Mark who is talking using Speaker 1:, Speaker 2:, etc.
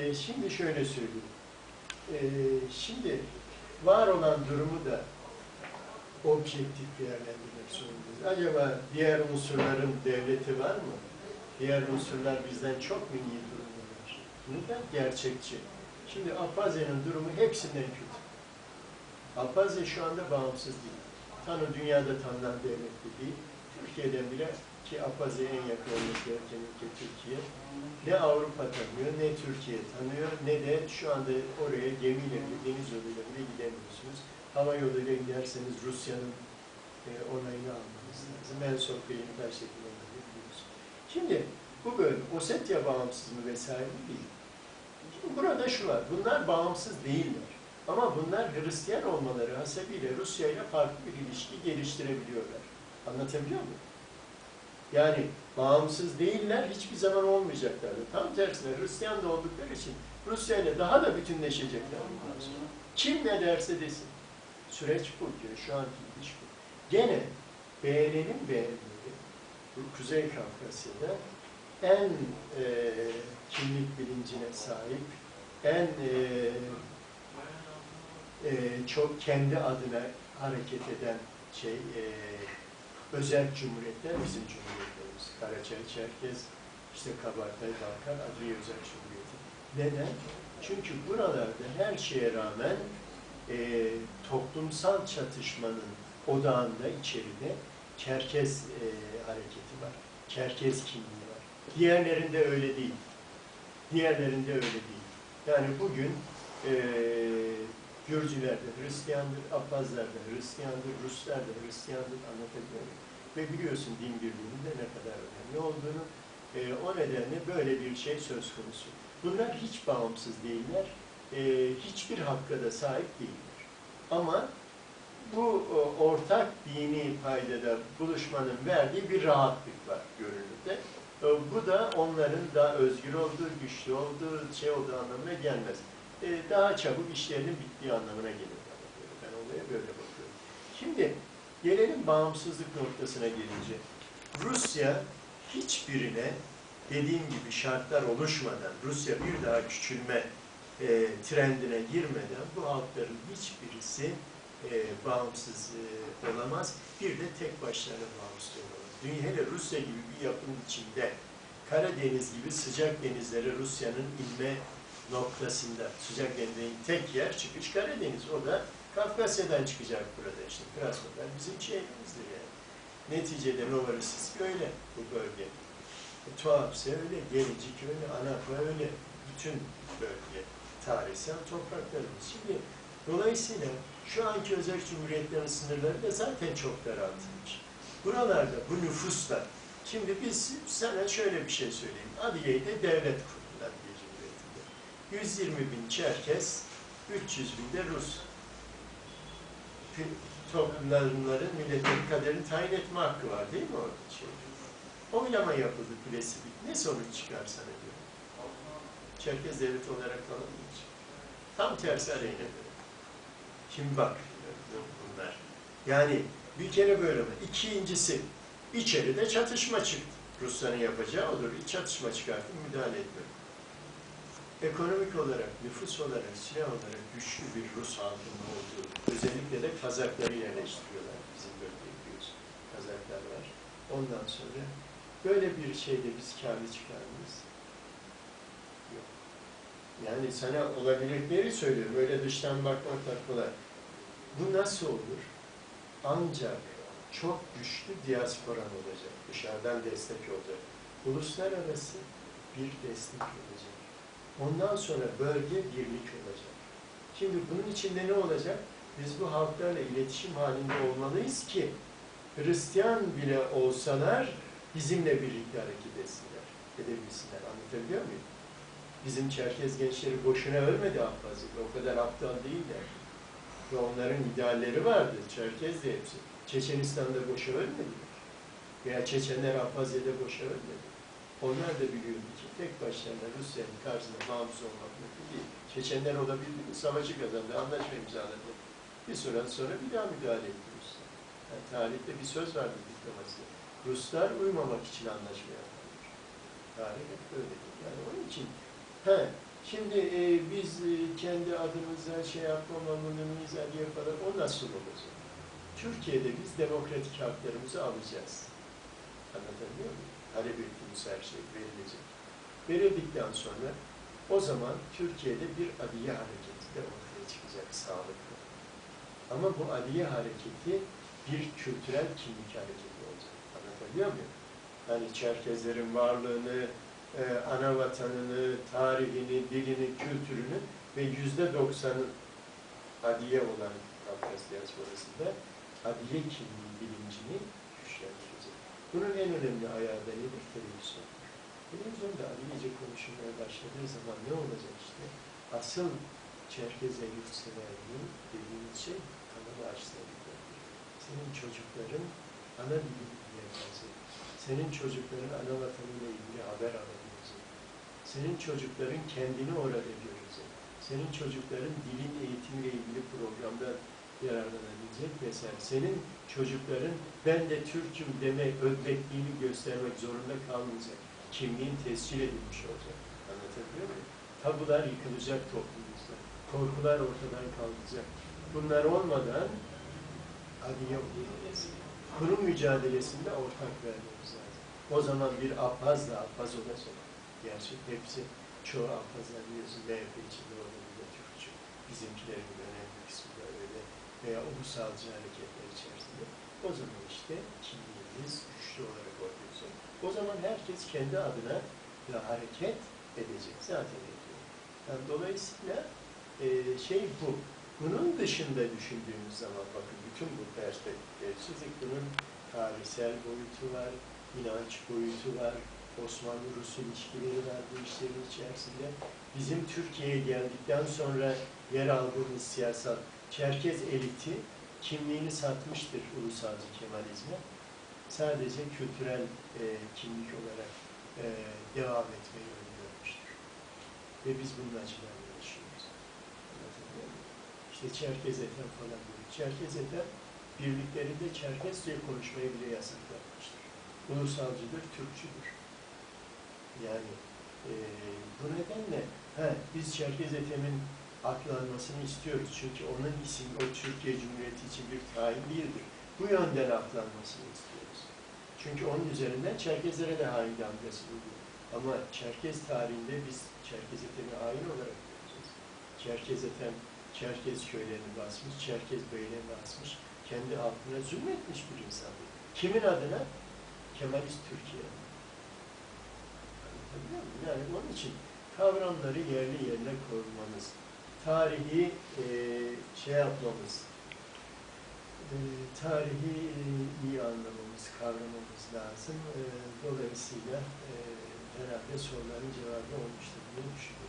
Speaker 1: E, şimdi şöyle söyleyeyim. E, şimdi var olan durumu da objektif değerlendirmek zorundayız. Acaba diğer unsurların devleti var mı? Diğer unsurlar bizden çok mu iyi durumdalar? Neden? Gerçekçi. Şimdi Abhazya'nın durumu hepsinden kötü. Abhazya şu anda bağımsız değil. Tanı dünyada tanınan devlet de değil. Türkiye'den bile ki Abhazya'ya en yakın olması gereken ülke Türkiye. Ne Avrupa tanıyor, ne Türkiye tanıyor, ne de şu anda oraya gemiyle, deniz yoluyla bile gidemiyorsunuz. Hava yoluyla giderseniz Rusya'nın e, onayını almanız lazım. En son beyin her şekilde biliyoruz. Şimdi bu böyle Ossetya bağımsız mı vesaire değil. Burada şu var, bunlar bağımsız değiller. Ama bunlar Hristiyan olmaları hasebiyle Rusya ile farklı bir ilişki geliştirebiliyorlar. Anlatabiliyor muyum? Yani bağımsız değiller, hiçbir zaman olmayacaklardı. Tam tersine Hristiyan da oldukları için Rusya ile daha da bütünleşecekler. Kim ne derse desin. Süreç bu diyor, şu anki iş bu. Gene beğenmeyelim. Bu Kuzey Kafkasya'da en e, kimlik bilincine sahip, en e, e, çok kendi adına hareket eden şey e, özel cumhuriyetler bizim cumhuriyetlerimiz. Karaçay, Çerkez, işte Kabartay, Balkan, Adliye Özel Cumhuriyeti. Neden? Çünkü buralarda her şeye rağmen e, toplumsal çatışmanın odağında, içeride Çerkez e, hareketi var. Çerkez kimliği var. Diğerlerinde öyle değil. Diğerlerinde öyle değil. Yani bugün e, Gürcüler de Hristiyandır, Abhazlar da Hristiyandır, Ruslar da Hristiyandır anlatabiliyor muyum? Ve biliyorsun din birliğinin de ne kadar önemli olduğunu. E, o nedenle böyle bir şey söz konusu. Bunlar hiç bağımsız değiller, e, hiçbir hakka da sahip değiller. Ama bu e, ortak dini paydada buluşmanın verdiği bir rahatlık var görünürde. E, bu da onların daha özgür olduğu, güçlü olduğu, şey olduğu anlamına gelmez. E, daha çabuk işlerinin bittiği anlamına gelir. Ben olaya böyle bakıyorum. Şimdi gelelim bağımsızlık noktasına gelince. Rusya hiçbirine dediğim gibi şartlar oluşmadan, Rusya bir daha küçülme e, trendine girmeden bu halkların hiçbirisi e, bağımsız e, olamaz. Bir de tek başlarına bağımsız olamaz. Dünya hele Rusya gibi bir yapının içinde Karadeniz gibi sıcak denizlere Rusya'nın inme noktasında sıcak denizlerin tek yer çıkış Karadeniz. O da Kafkasya'dan çıkacak burada işte. Krasnodar bizim şehrimizdir yani. Neticede Novorossiysk öyle bu bölge. E, Tuhafse öyle, Gelincik öyle, Anapa öyle. Bütün bölge tarihsel topraklarımız. Şimdi dolayısıyla şu anki özel cumhuriyetlerin sınırları da zaten çok daraltılmış. Buralarda bu nüfusla, şimdi biz sana şöyle bir şey söyleyeyim. Adiye'de devlet cumhuriyetinde. 120 bin Çerkes, 300 bin de Rus. Toplumların milletin kaderini tayin etme hakkı var değil mi orada şey? Oylama yapıldı kulesi Ne sonuç çıkar sana diyor. Çerkez devleti olarak kalınmayacak. Tam tersi aleyhine Şimdi bak bunlar. Yani bir kere böyle mi? İkincisi, içeride çatışma çıktı. Rusların yapacağı olur. Çatışma çıkartıp müdahale etmek. Ekonomik olarak, nüfus olarak, silah olarak güçlü bir Rus halkının olduğu, özellikle de Kazakları yerleştiriyorlar. Bizim biliyoruz. Kazaklar var. Ondan sonra böyle bir şeyde biz kârlı çıkarmayız. Yok. Yani sana olabilirleri söylüyorum. Öyle dıştan bakmak da kolay. Bu nasıl olur? Ancak çok güçlü diasporan olacak. Dışarıdan destek olacak. Uluslararası bir destek olacak. Ondan sonra bölge birlik olacak. Şimdi bunun içinde ne olacak? Biz bu halklarla iletişim halinde olmalıyız ki Hristiyan bile olsalar bizimle birlikte hareket etsinler, edebilsinler. Anlatabiliyor muyum? Bizim Çerkez gençleri boşuna ölmedi Abhazya'da. O kadar aptal değiller. Ve onların idealleri vardı. Çerkez de hepsi. Çeçenistan'da boşa ölmediler. Veya Çeçenler Abhazya'da boşa ölmedi. Onlar da biliyordu ki tek başlarına Rusya'nın karşısında bağımsız olmak mümkün değil. Çeçenler olabildi mi? Savaşı kazandı, anlaşma imzaladı. Bir süre sonra bir daha müdahale etti Ruslar. Yani tarihte bir söz vardı diplomaside. Ruslar uymamak için anlaşma yaparlar. Tarih hep böyledir. Yani onun için he, Şimdi e, biz e, kendi adımıza şey yapmamalıyız, Aliye falan, o nasıl olacak? Türkiye'de biz demokratik haklarımızı alacağız. Anlatabiliyor muyum? Talep ettiğimiz her şey verilecek. Verildikten sonra o zaman Türkiye'de bir adiye hareketi de ortaya çıkacak sağlıklı. Ama bu adiye hareketi bir kültürel kimlik hareketi olacak. Anlatabiliyor muyum? Yani Çerkezlerin varlığını, e, ana vatanını, tarihini, dilini, kültürünü ve yüzde doksanı adiye olan Kafkas diasporasında adiye kimliği bilincini güçlendirecek. Bunun en önemli ayağı da nedir? Televizyon. Televizyonda adiyece konuşulmaya başladığı zaman ne olacak işte? Asıl Çerkez'e yurtseverliği dediğimiz şey kanalı açlarıdır. Senin çocukların ana dili dinleyecek. Senin çocukların ana vatanıyla ilgili haber alabilecek. Senin çocukların kendini orada görecek. Senin çocukların dilin eğitimiyle ilgili programda yararlanabilecek vesaire. Senin çocukların ben de Türk'üm deme ödlekliğini göstermek zorunda kalmayacak. Kimliğin tescil edilmiş olacak. Anlatabiliyor muyum? Tabular yıkılacak toplumumuzda. Korkular ortadan kalkacak. Bunlar olmadan adiye. Kurum mücadelesinde ortak vermemiz lazım. O zaman bir Abbas da Abbas olacak. Gerçi hepsi çoğu Abbaslar biliyorsun MHP içinde olduğunda Türkçü. Bizimkilerin önemli kısmı da öyle. Veya ulusalcı hareketler içerisinde. O zaman işte kimliğimiz güçlü olarak ortaya çıkacak. O zaman herkes kendi adına da hareket edecek. Zaten ediyor. Yani dolayısıyla e, şey bu. Bunun dışında düşündüğümüz zaman bakın bütün bu perspektifleri çizik. Bunun tarihsel boyutu var, inanç boyutu var, Osmanlı-Rus ilişkileri var bu işlerin içerisinde. Bizim Türkiye'ye geldikten sonra yer aldığımız siyasal Çerkez eliti kimliğini satmıştır ulusalcı Kemalizme. Sadece kültürel e, kimlik olarak e, devam etmeyi öngörmüştür. Ve biz bunun acılarını yaşıyoruz. İşte Çerkez Ethem falan diyor. Çerkez Ethem birliklerinde Çerkezce konuşmayı bile yasaklanmıştır. Ulusalcıdır, Türkçüdür. Yani e, bu nedenle he, biz Çerkez Ethem'in aklanmasını istiyoruz. Çünkü onun ismi o Türkiye Cumhuriyeti için bir tayin değildir. Bu yönden aklanmasını istiyoruz. Çünkü onun üzerinden Çerkezlere de hain damgası vuruyor. Ama Çerkez tarihinde biz Çerkez Ethem'i hain olarak göreceğiz. Çerkez Ethem, Çerkez köylerini basmış, Çerkez beylerini basmış, kendi halkına zulmetmiş bir insandır. Kimin adına? Kemalist Türkiye. Anlatabiliyor muyum? Yani onun için kavramları yerli yerine koymamız, tarihi e, şey yapmamız, e, tarihi e, iyi anlamamız, kavramamız lazım. E, dolayısıyla e, herhalde soruların cevabı olmuştur diye düşünüyorum.